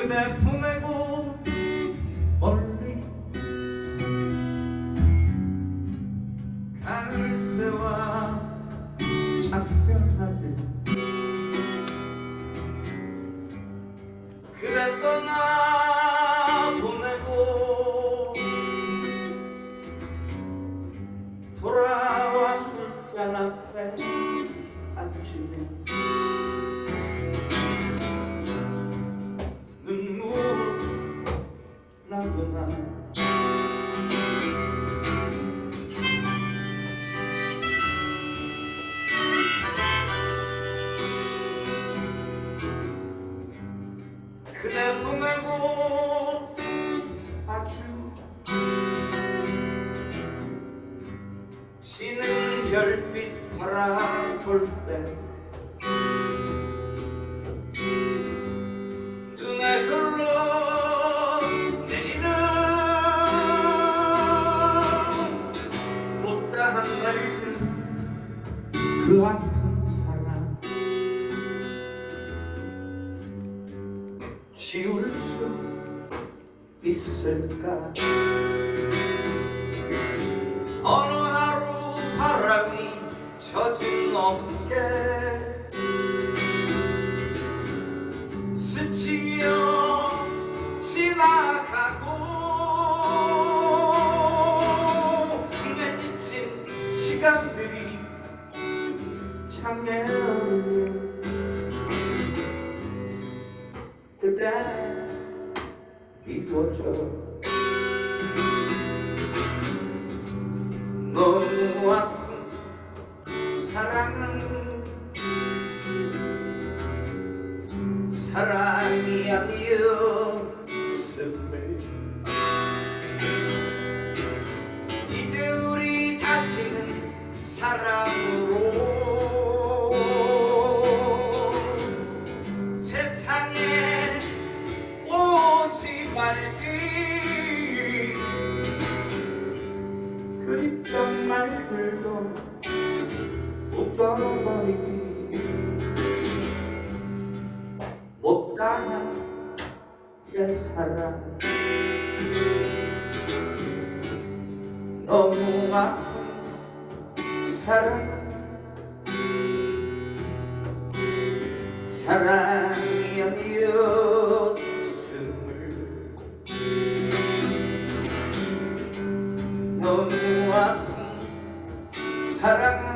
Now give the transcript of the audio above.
그대 보내고 멀리 갈새와 작별하듯 그대 떠나 보내고 돌아와 술잔 앞에 앉으면 그대 보내고 아주 지는 별빛 바라볼 때 눈에 흘러 내리는 못다한 날들 그아 지울 수 있을까? 어느 하루 바람이 젖은 어깨 스치며 지나가고 내 지친 시간들이 창에 그대 이루어져 너무 아픈 사랑은 사랑이 아니었 까만 내 사랑 너무 아픈 사랑 사랑이 아니었음을 너무 아픈 사랑